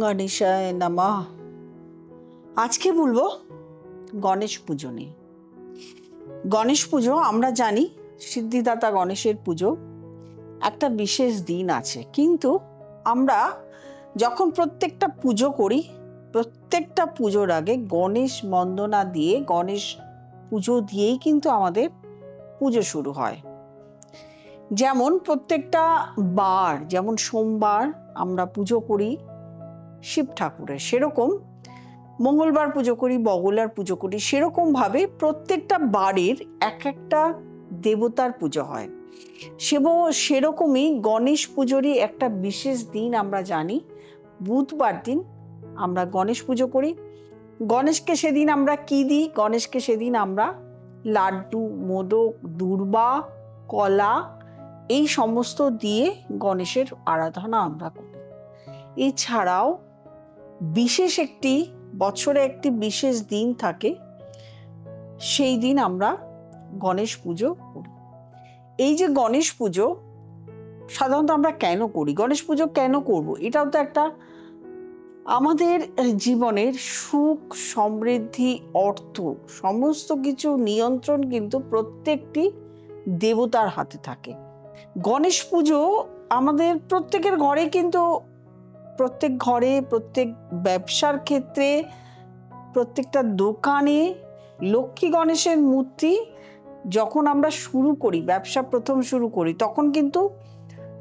গণেশায় নামা। আজকে বলব গণেশ পুজো নিয়ে। গণেশ পুজো, আমরা জানি সিদ্ধিদাতা গণেশের পুজো একটা বিশেষ দিন আছে। কিন্তু আমরা যখন প্রত্যেকটা পুজো করি, প্রত্যেকটা পুজোর আগে গণেশ বন্দনা দিয়ে, গণেশ পুজো দিয়েই কিন্তু আমাদের পুজো শুরু হয়। যেমন প্রত্যেকটা বার, যেমন সোমবার আমরা পুজো করি শিব ঠাকুরের। সেরকম মঙ্গলবার পুজো করি, বগলার পুজো করি, সেরকমভাবে প্রত্যেকটা বাড়ির এক একটা দেবতার পুজো হয়। সেব সেরকমই গণেশ পুজোরই একটা বিশেষ দিন আমরা জানি। বুধবার দিন আমরা গণেশ পুজো করি। গণেশকে সেদিন আমরা কি দিই? গণেশকে সেদিন আমরা লাড্ডু, মোদক, দুর্বা, কলা এই সমস্ত দিয়ে গণেশের আরাধনা আমরা করি। এছাড়াও বিশেষ একটি, বছরে একটি বিশেষ দিন থাকে, সেই দিন আমরা গণেশ পুজো করি। এই যে গণেশ পুজো, সাধারণত আমরা কেন করি? গণেশ পুজো কেন করব? এটাও তো একটা আমাদের জীবনের সুখ, সমৃদ্ধি, অর্থ, সমস্ত কিছু নিয়ন্ত্রণ কিন্তু প্রত্যেকটি দেবতার হাতে থাকে। গণেশ পুজো আমাদের প্রত্যেকের ঘরে কিন্তু প্রত্যেক ঘরে, প্রত্যেক ব্যবসার ক্ষেত্রে, প্রত্যেকটা দোকানে লক্ষ্মী গণেশের মূর্তি যখন আমরা শুরু করি, ব্যবসা প্রথম শুরু করি, তখন কিন্তু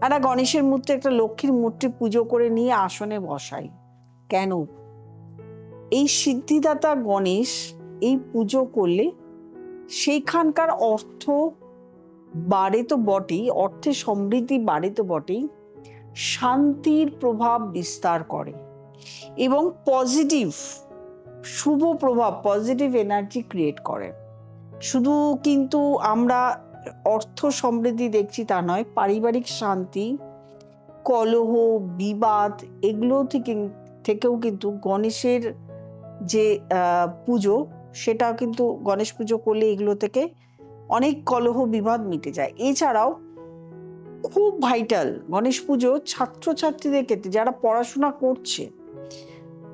একটা গণেশের মূর্তি, একটা লক্ষ্মীর মূর্তি পুজো করে নিয়ে আসনে বসাই। কেন? এই সিদ্ধিদাতা গণেশ এই পুজো করলে সেইখানকার অর্থ বাড়ে তো বটেই অর্থে সমৃদ্ধি বাড়ে তো বটেই শান্তির প্রভাব বিস্তার করে এবং পজিটিভ শুভ প্রভাব পজিটিভ এনার্জি ক্রিয়েট করে। শুধু কিন্তু আমরা অর্থ সমৃদ্ধি দেখছি তা নয়, পারিবারিক শান্তি, কলহ, বিবাদ এগুলো থেকে, থেকেও কিন্তু গণেশের যে পুজো, সেটা কিন্তু গণেশ পুজো করলে এগুলো থেকে অনেক কলহ বিবাদ মিটে যায়। এছাড়াও খুব ভাইটাল গণেশ পুজো ছাত্রছাত্রীদের ক্ষেত্রে, যারা পড়াশোনা করছে,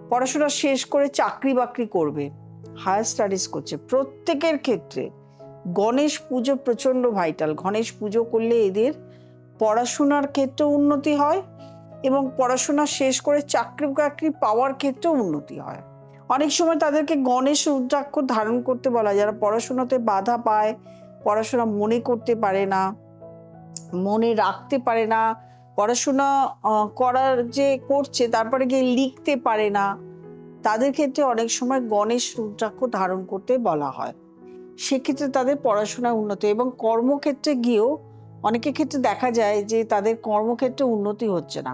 পড়াশোনা শেষ করে চাকরি বাকরি করবে হায়ার স্টাডিজ করছে, প্রত্যেকের ক্ষেত্রে গণেশ পুজো প্রচণ্ড ভাইটাল গণেশ পুজো করলে এদের পড়াশোনার ক্ষেত্রেও উন্নতি হয় এবং পড়াশোনা শেষ করে চাকরি বাকরি পাওয়ার ক্ষেত্রেও উন্নতি হয়। অনেক সময় তাদেরকে গণেশ রুদ্রাক্ষ ধারণ করতে বলা যারা পড়াশোনাতে বাধা পায়, পড়াশোনা মনে করতে পারে না। মনে রাখতে পারে না, পড়াশোনা করার যে করছে তারপরে গিয়ে লিখতে পারে না, তাদের ক্ষেত্রে অনেক সময় গণেশ রুদ্রাক্ষ ধারণ করতে বলা হয়। সেক্ষেত্রে তাদের পড়াশোনায় উন্নত এবং কর্মক্ষেত্রে গিয়েও অনেকের ক্ষেত্রে দেখা যায় যে তাদের কর্মক্ষেত্রে উন্নতি হচ্ছে না,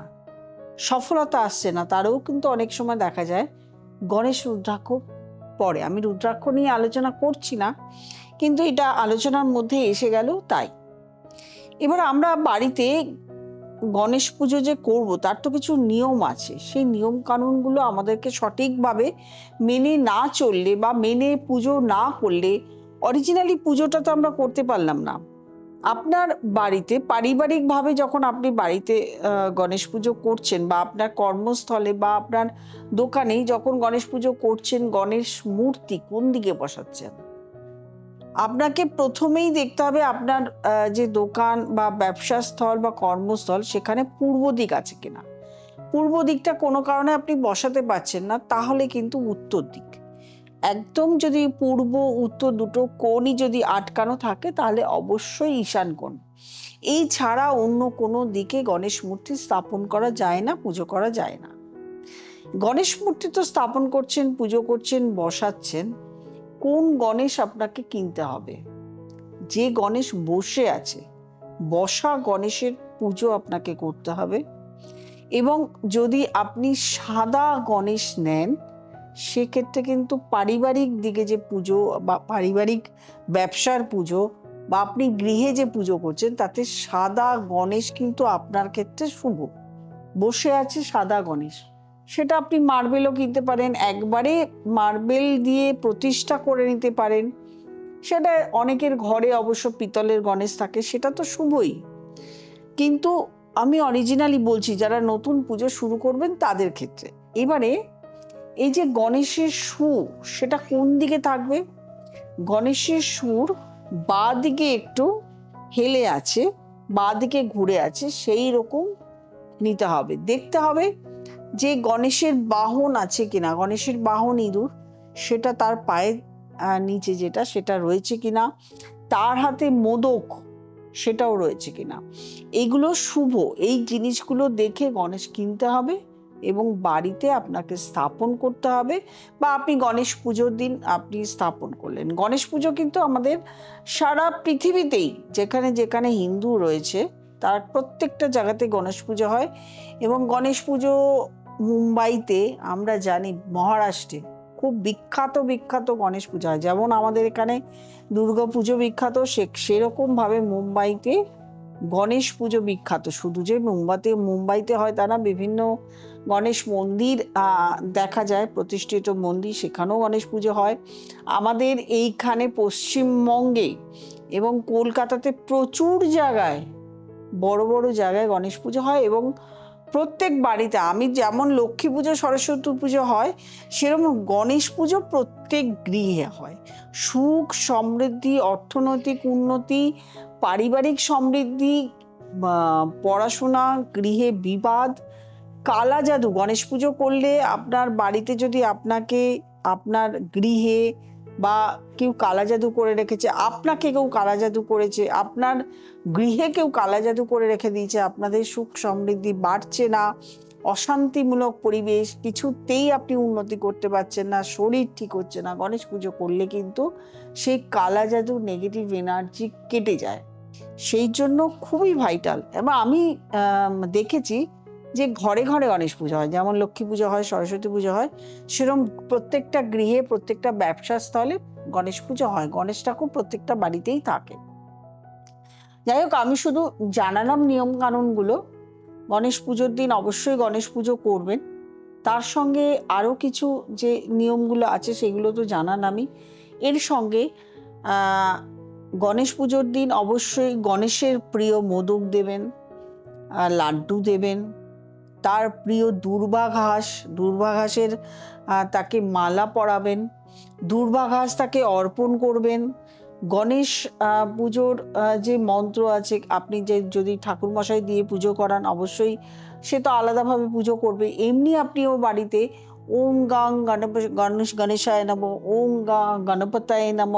সফলতা আসছে না, তারও কিন্তু অনেক সময় দেখা যায় গণেশ রুদ্রাক্ষ পড়ে। আমি রুদ্রাক্ষ নিয়ে আলোচনা করছি না, কিন্তু এটা আলোচনার মধ্যে এসে গেল তাই। এবার আমরা বাড়িতে গণেশ পুজো যে করব, তার তো কিছু নিয়ম আছে। সেই নিয়ম কানুনগুলো আমাদেরকে সঠিকভাবে মেনে না চললে বা মেনে পুজো না করলে অরিজিনালি পুজোটা তো আমরা করতে পারলাম না। আপনার বাড়িতে পারিবারিকভাবে যখন আপনি বাড়িতে গণেশ পুজো করছেন বা আপনার কর্মস্থলে বা আপনার দোকানেই যখন গণেশ পুজো করছেন, গণেশ মূর্তি কোন দিকে বসাচ্ছেন? আপনাকে প্রথমেই দেখতে হবে আপনার যে দোকান বা ব্যবসা স্থল বা কর্মস্থল সেখানে পূর্ব দিক আছে কিনা। পূর্ব দিকটা কোনো কারণে আপনি বসাতে পারছেন না, তাহলে কিন্তু উত্তর দিক। একদম যদি পূর্ব, উত্তর দুটো কোণই যদি আটকানো থাকে, তাহলে অবশ্যই ঈশান কোণ। এই ছাড়া অন্য কোনো দিকে গণেশ মূর্তি স্থাপন করা যায় না, পুজো করা যায় না। গণেশ মূর্তি তো স্থাপন করছেন, পুজো করছেন, বসাচ্ছেন। কোন গণেশ আপনাকে কিনতে হবে? যে গণেশ বসে আছে, বসা গণেশের পুজো আপনাকে করতে হবে এবং যদি আপনি সাদা গণেশ নেন, সেক্ষেত্রে কিন্তু পারিবারিক দিকে যে পুজো বা পারিবারিক ব্যবসার পুজো বা আপনি গৃহে যে পুজো করছেন, তাতে সাদা গণেশ কিন্তু আপনার ক্ষেত্রে শুভ। বসে আছে সাদা গণেশ। সেটা আপনি মার্বেলও কিনতে পারেন, একবারে মার্বেল দিয়ে প্রতিষ্ঠা করে নিতে পারেন। সেটা অনেকের ঘরে অবশ্য পিতলের গণেশ থাকে, সেটা তো শুভই। কিন্তু আমি অরিজিনালি বলছি, যারা নতুন পুজো শুরু করবেন তাদের ক্ষেত্রে। এবারে এই যে গণেশের সুর, সেটা কোন দিকে থাকবে? গণেশের সুর বা দিকে একটু হেলে আছে বা দিকে ঘুরে আছে, সেই রকম নিতে হবে। দেখতে হবে যে গণেশের বাহন আছে কিনা, গণেশের বাহন ইঁদুর, সেটা তার পায়ের নিচে যেটা, সেটা রয়েছে কিনা, তার হাতে মোদক, সেটাও রয়েছে কিনা। এগুলো শুভ, এই জিনিসগুলো দেখে গণেশ কিনতে হবে এবং বাড়িতে আপনাকে স্থাপন করতে হবে বা আপনি গণেশ পুজোর দিন আপনি স্থাপন করলেন। গণেশ পুজো কিন্তু আমাদের সারা পৃথিবীতেই, যেখানে যেখানে হিন্দু রয়েছে, তার প্রত্যেকটা জায়গাতে গণেশ পুজো হয় এবং গণেশ পুজো মুম্বাইতে আমরা জানি মহারাষ্ট্রে খুব বিখ্যাত বিখ্যাত গণেশ পুজো হয়। যেমন আমাদের এখানে দুর্গা পুজো বিখ্যাত, সে সেরকমভাবে মুম্বাইতে গণেশ পুজো বিখ্যাত। শুধু যে মুম্বাইতে মুম্বাইতে হয় তা না, বিভিন্ন গণেশ মন্দির দেখা যায়, প্রতিষ্ঠিত মন্দির, সেখানেও গণেশ পুজো হয়। আমাদের এইখানে পশ্চিমবঙ্গে এবং কলকাতাতে প্রচুর জায়গায়, বড় বড় জায়গায় গণেশ পুজো হয় এবং প্রত্যেক বাড়িতে আমি যেমন লক্ষ্মী পুজো, সরস্বতী পুজো হয়, সেরকম গণেশ পুজো প্রত্যেক গৃহে হয়। সুখ, সমৃদ্ধি, অর্থনৈতিক উন্নতি, পারিবারিক সমৃদ্ধি পড়াশোনা, গৃহে বিবাদ কালা জাদু গণেশ পুজো করলে আপনার বাড়িতে যদি আপনাকে, আপনার গৃহে বা কেউ কালা জাদু করে রেখেছে, আপনাকে কেউ কালা জাদু করেছে, আপনার গৃহে কেউ কালা জাদু করে রেখে দিয়েছে, আপনাদের সুখ সমৃদ্ধি বাড়ছে না, অশান্তিমূলক পরিবেশ, কিছুতেই আপনি উন্নতি করতে পারছেন না, শরীর ঠিক হচ্ছে না। গণেশ পুজো করলে কিন্তু সেই কালা জাদু নেগেটিভ এনার্জি কেটে যায়। সেই জন্য খুবই ভাইটাল এবং আমি দেখেছি যে ঘরে ঘরে গণেশ পুজো হয়, যেমন লক্ষ্মী পুজো হয়, সরস্বতী পুজো হয় সেরকম প্রত্যেকটা গৃহে, প্রত্যেকটা ব্যবসা স্থলে গণেশ পুজো হয়। গণেশ ঠাকুর প্রত্যেকটা বাড়িতেই থাকে। যাই হোক, আমি শুধু জানালাম নিয়ম কানুনগুলো গণেশ পুজোর দিন অবশ্যই গণেশ পুজো করবেন। তার সঙ্গে আরও কিছু যে নিয়মগুলো আছে, সেগুলো তো জানান আমি। এর সঙ্গে গণেশ পুজোর দিন অবশ্যই গণেশের প্রিয় মোদক দেবেন লাড্ডু দেবেন তার প্রিয় দুর্বা ঘাস, দুর্বা ঘাসের তাকে মালা পরাবেন। দুর্বা ঘাস তাকে অর্পণ করবেন। গণেশ পুজোর যে মন্ত্র আছে, আপনি যে যদি ঠাকুরমশাই দিয়ে পুজো করান, অবশ্যই সে তো আলাদাভাবে পুজো করবে। এমনি আপনি আপনিও বাড়িতে ওম গাং গণপ, গণেশ, গণেশায় নম, ওম গা গণপতায় নম।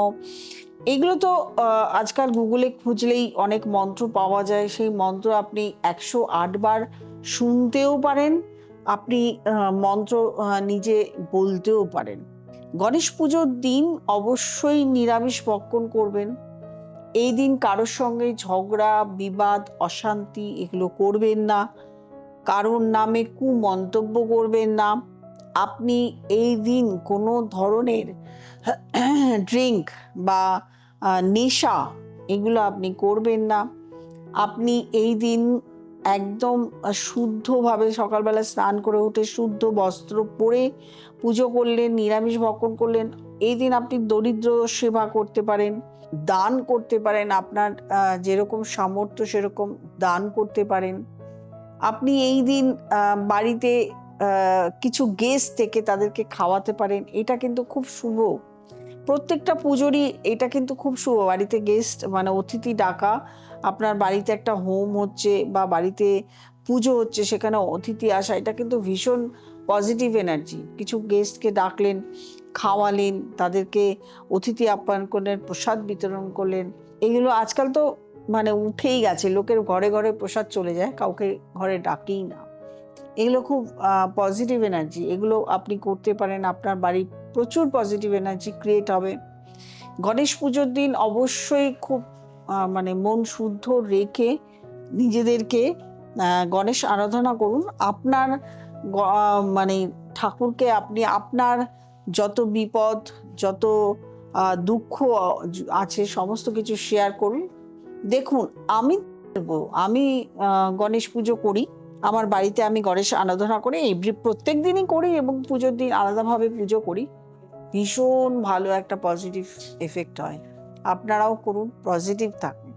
এগুলো তো আজকাল গুগলে খুঁজলেই অনেক মন্ত্র পাওয়া যায়। সেই মন্ত্র আপনি একশো বার শুনতেও পারেন, আপনি মন্ত্র নিজে বলতেও পারেন। গণেশ পুজোর দিন অবশ্যই নিরামিষ ভক্ষণ করবেন। এই দিন কারোর সঙ্গে ঝগড়া, বিবাদ, অশান্তি এগুলো করবেন না। কারোর নামে কু মন্তব্য করবেন না। আপনি এই দিন কোনো ধরনের ড্রিঙ্ক বা নেশা এগুলো আপনি করবেন না। আপনি এই দিন একদম শুদ্ধভাবে সকালবেলা স্নান করে উঠে, শুদ্ধ বস্ত্র পরে পুজো করলেন, নিরামিষ ভক্ষণ করলেন। এই দিন আপনি দরিদ্র সেবা করতে পারেন, দান করতে পারেন, আপনার যেরকম সামর্থ্য সেরকম দান করতে পারেন। আপনি এই দিন বাড়িতে কিছু গেস্ট থেকে তাদেরকে খাওয়াতে পারেন, এটা কিন্তু খুব শুভ। প্রত্যেকটা পুজোরই এটা কিন্তু খুব শুভ, বাড়িতে গেস্ট মানে অতিথি ডাকা আপনার বাড়িতে একটা হোম হচ্ছে বা বাড়িতে পুজো হচ্ছে, সেখানে অতিথি আসা, এটা কিন্তু ভীষণ পজিটিভ এনার্জি কিছু গেস্টকে ডাকলেন, খাওয়ালেন, তাদেরকে অতিথি আপ্যায়ন করলেন, প্রসাদ বিতরণ করলেন। এগুলো আজকাল তো মানে উঠেই গেছে, লোকের ঘরে ঘরে প্রসাদ চলে যায়, কাউকে ঘরে ডাকেই না। এগুলো খুব পজিটিভ এনার্জি এগুলো আপনি করতে পারেন, আপনার বাড়ি প্রচুর পজিটিভ এনার্জি ক্রিয়েট হবে। গণেশ পুজোর দিন অবশ্যই খুব মানে মন শুদ্ধ রেখে নিজেদেরকে গণেশ আরাধনা করুন। আপনার মানে ঠাকুরকে আপনি আপনার যত বিপদ, যত দুঃখ আছে সমস্ত কিছু শেয়ার করুন। দেখুন, আমি আমি গণেশ পুজো করি। আমার বাড়িতে আমি গণেশ আরাধনা করি এভরি প্রত্যেক দিনই করি এবং পুজোর দিন আলাদাভাবে পুজো করি। ভীষণ ভালো একটা পজিটিভ এফেক্ট হয়। আপনারাও করুন পজিটিভ থাকুন।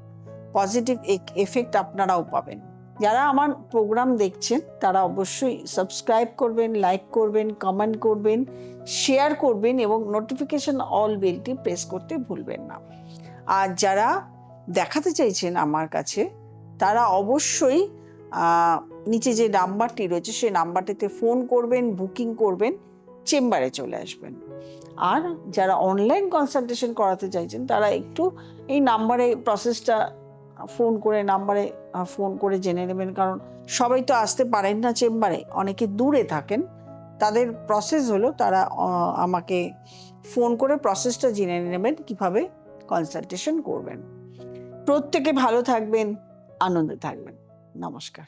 পজিটিভ এফেক্ট আপনারাও পাবেন। যারা আমার প্রোগ্রাম দেখছেন, তারা অবশ্যই সাবস্ক্রাইব করবেন লাইক করবেন কমেন্ট করবেন শেয়ার করবেন এবং নোটিফিকেশন অল বেলটি প্রেস করতে ভুলবেন না। আর যারা দেখাতে চাইছেন আমার কাছে, তারা অবশ্যই নিচে যে নাম্বারটি রয়েছে, সেই নাম্বারটিতে ফোন করবেন বুকিং করবেন চেম্বারে চলে আসবেন। আর যারা অনলাইন কনসালটেশন করাতে চাইছেন, তারা একটু এই নাম্বারে প্রসেসটা ফোন করে নাম্বারে ফোন করে জেনে নেবেন। কারণ সবাই তো আসতে পারেন না চেম্বারে অনেকে দূরে থাকেন। তাদের প্রসেস হলো তারা আমাকে ফোন করে প্রসেসটা জেনে নেবেন, কীভাবে কনসালটেশন করবেন। প্রত্যেকে ভালো থাকবেন, আনন্দে থাকবেন। নমস্কার।